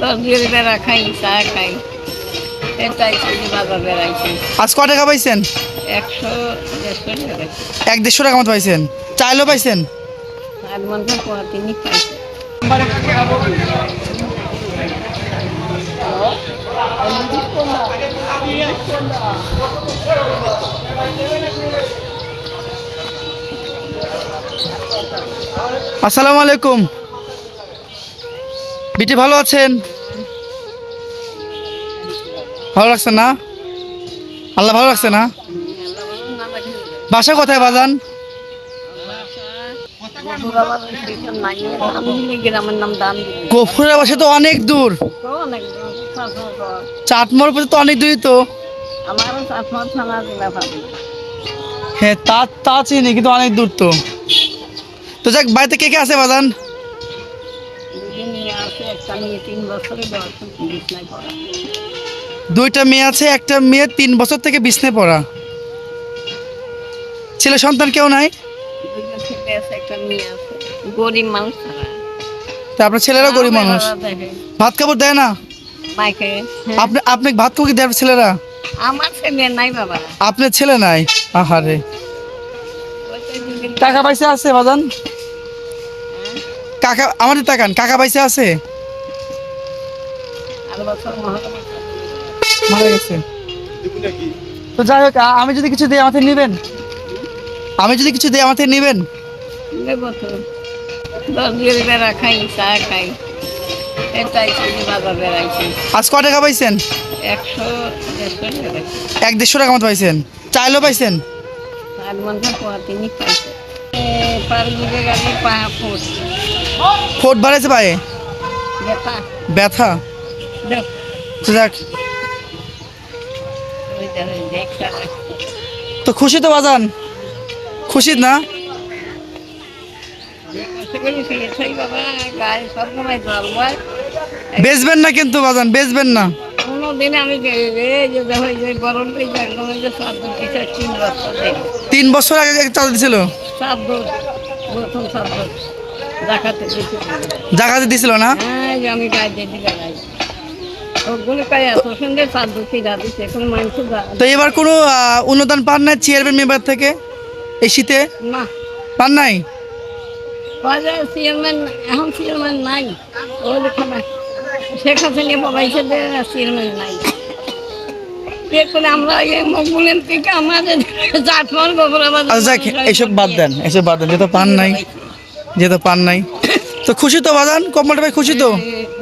দশ বেড়া খাই চা খাই। এটাই চিনি আজ ক টাকা পাইছেন? এক দেড়শো টাকা মতো পাইছেন। চাইলেও পাইছেন? আসসালামু আলাইকুম। বিটি ভালো আছেন? ভালো লাগছে না? আল্লাহ ভালো লাগছে না? বাসা কোথায় বাজান? গফুরের বাসা তো অনেক দূর। অনেক তো। হ্যাঁ তা তা চিনি, কিন্তু অনেক দূর তো। তো যাক, বাড়িতে কে কে আছে বাজান দুদিন নিয়ে আসে একটা নিয়ে তিন বছরে বয়স বিছনায় পড়া দুইটা মেয়ে আছে একটা মেয়ে তিন বছর থেকে বিছনে পড়া। ছেলে সন্তান কেউ নাই? আপনার ছেলেরা গরিব মানুষ। ভাত কাপড় দেয় না? আপনি আপনি ভাত কাপড় দেয় ছেলেরা? আমার ছেলে নাই বাবা। আপনার ছেলে নাই? আহারে। টাকা পয়সা আছে বাজান? কাকা আমাদের তাকান কাকা পয়সা আছে? মারা গেছে। তো যাই হোক আমি যদি কিছু দিই আমাদের নেবেন? আমি যদি কিছু দিই আমাদের নেবেন? আজ ক টাকা পাইছেন? এক দেড়শো টাকা মতো পাইছেন। চাইলেও পাইছেন? ফুট। বাড়াইছে পায়ে? ব্যথা? যাক। তো খুশি তো বাজান? খুশি না? বেচবেন না কিন্তু বাজান বেচবেন না। তিন বছর আগে চাল দিছিল? জায়গাতে দিছিল। না? হ্যাঁ আমি গায়ে তো এবার কোনো অনুদান পান নাই চেয়ারম্যান মেম্বার থেকে এই শীতে? না। পান নাই? চেয়ারম্যান এখন চেয়ারম্যান নাই। ও লেখানা শেখ হাসিনা বাবাইছে চেয়ারম্যান নাই। আচ্ছা এসব বাদ দেন এসব বাদ দেন যেহেতু পান নাই যেহেতু পান নাই। তো খুশি তো বাজান? কমলটা ভাই খুশি তো? খুশি